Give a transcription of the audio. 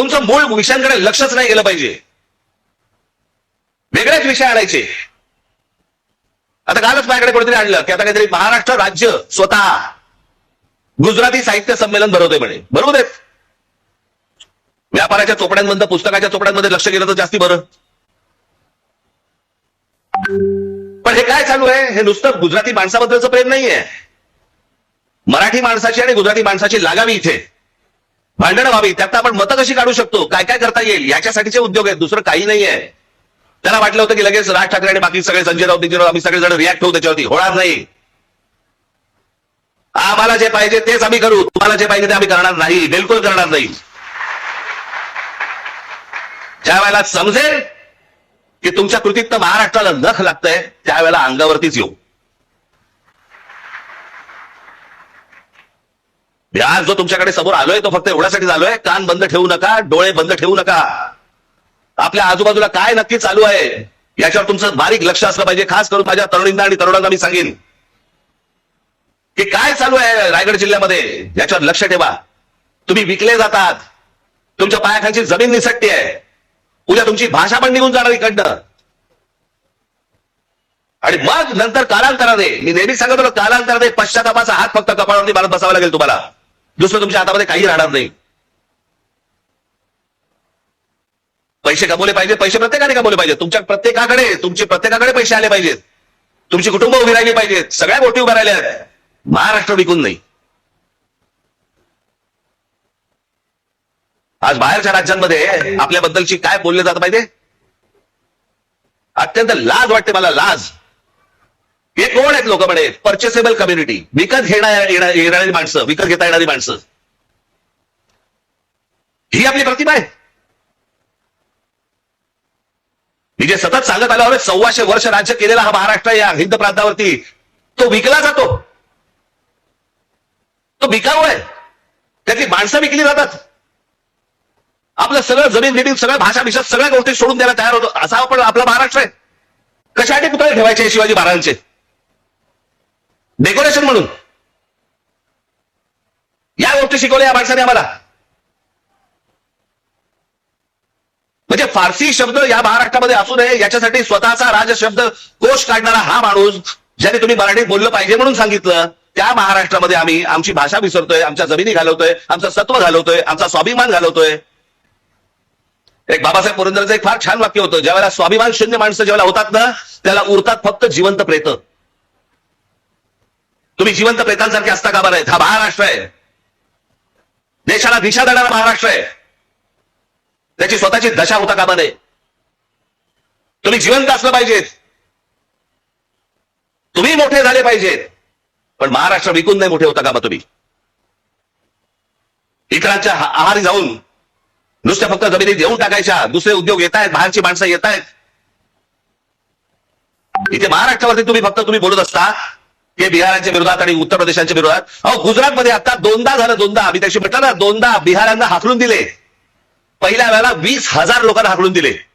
तुमचं मूळ विषयांकडे लक्षच नाही गेलं पाहिजे. वेगळेच विषय आणायचे. आता कालच माझ्याकडे कोणीतरी आणलं की आता काहीतरी महाराष्ट्र राज्य स्वतः गुजराती साहित्य संमेलन भरवतोय म्हणे. बरोबर आहेत व्यापाराच्या चोपड्यांमध्ये पुस्तकाच्या चोपड्यांमध्ये लक्ष गेलं तर जास्ती बरं. पण हे काय चालू आहे? हे नुसतं गुजराती माणसाबद्दलचं प्रेम नाहीये. मराठी माणसाची आणि गुजराती माणसाची लागावी इथे. भांडणं व्हावी त्यात आपण मतं कशी काढू शकतो? काय काय करता येईल? याच्यासाठीचे उद्योग आहेत दुसरं काही नाहीये त्याला वाटलं होतं की लगेच राज ठाकरे आणि बाकी सगळे संजय राऊत बिजय आम्ही सगळे जण रिॲक्ट होऊ त्याच्यावरती. होणार नाही. आम्हाला जे पाहिजे तेच आम्ही करू. तुम्हाला जे पाहिजे ते आम्ही करणार नाही. बिलकुल करणार नाही. ज्या वेळेला समजेल की तुमच्या कृतीत तर महाराष्ट्राला नख लागतंय त्यावेळेला अंगावरतीच येऊ. व्याज आज जो तुमच्याकडे समोर आलोय तो फक्त एवढ्यासाठी आलोय कान बंद ठेवू नका डोळे बंद ठेवू नका. आपल्या आजूबाजूला काय नक्की चालू आहे याच्यावर तुमचं बारीक लक्ष असलं पाहिजे खास करून माझ्या तरुणींना आणि तरुणांना मी सांगेन. की काय चालू आहे रायगड जिल्ह्यामध्ये याच्यावर लक्ष ठेवा. तुम्ही विकले जातात. तुमच्या पायाखालची जमीन निसटते आहे. उद्या तुमची भाषा पण निघून जाणार इकडनं. आणि मग नंतर कालांतराने मी नेहमी सांगत होतो कालांतराने पश्चातापाचा हात फक्त कपाळावरती मारत बसावा लागेल तुम्हाला. दुसरं तुमच्या हातामध्ये काही राहणार नाही. पैसे कमवले पाहिजे पैसे प्रत्येकाने कमवले पाहिजे तुमच्या प्रत्येकाकडे तुमचे प्रत्येकाकडे पैसे आले पाहिजेत. तुमची कुटुंब उभी राहिली पाहिजेत. सगळ्या गोष्टी उभ्या राहिल्या महाराष्ट्र विकून नाही. आज बाहेरच्या राज्यांमध्ये आपल्याबद्दलची काय बोलले जात पाहिजे? अत्यंत लाज वाटते मला लाज. हे कोण आहेत लोक म्हणे? परचेसेबल कम्युनिटी विकत घेणार येणारी माणसं विकत घेता येणारी माणसं. ही आपली प्रतिमा आहे. मी जे सतत सांगत आलो सव्वाशे वर्ष राज्य केलेला हा महाराष्ट्र या हिंद प्रांतावरती तो विकला जातो. तो विकाऊ आहे. त्यातली माणसं विकली जातात. आपलं सगळं जमीन बिमीन सगळ्या भाषा भिषा सगळ्या गोष्टी सोडून द्यायला तयार होतो. असा आपण आपला महाराष्ट्र आहे. कशासाठी पुतळे ठेवायचे शिवाजी महाराजांचे? डेकोरेशन म्हणून. या गोष्टी शिकवल्या या माणसाने आम्हाला. म्हणजे फारसी शब्द या महाराष्ट्रामध्ये असू नये याच्यासाठी स्वतःचा राजशब्द कोश काढणारा हा माणूस ज्याने तुम्ही मराठीत बोललं पाहिजे म्हणून सांगितलं त्या महाराष्ट्रामध्ये आम्ही आमची भाषा विसरतोय आमच्या जमिनी घालवतोय आमचं सत्व घालवतोय आमचा स्वाभिमान घालवतोय. एक बाबासाहेब पुरंदरचं एक फार छान वाक्य होतं ज्यावेळेला स्वाभिमान शून्य माणसं ज्यावेळेला होतात ना त्याला उरतात फक्त जिवंत प्रेत. तुम्ही जिवंत प्रेतांसारखे असता कामा नाहीत हा महाराष्ट्र आहे. देशाला दिशा देणारा महाराष्ट्र आहे. त्याची स्वतःची दशा होता कामा नये तुम्ही जिवंत असलं पाहिजेत. तुम्ही मोठे झाले पाहिजेत. पण महाराष्ट्र विकून नाही मोठे होता कामा तुम्ही? इतरांच्या आहारी जाऊन नुसत्या फक्त जमिनीत देऊन टाकायच्या दुसरे उद्योग येत आहेत बाहेरची माणसं येत आहेत. इथे महाराष्ट्रावरती तुम्ही फक्त तुम्ही बोलत असता हे बिहारांच्या विरोधात आणि उत्तर प्रदेशांच्या विरोधात. अहो गुजरातमध्ये आता दोनदा झालं दोनदा. आम्ही त्याशी म्हटलं ना दोनदा बिहारांना हाकलून दिले. पहिल्या वेळेला वीस हजार लोकांना हाकलून दिले.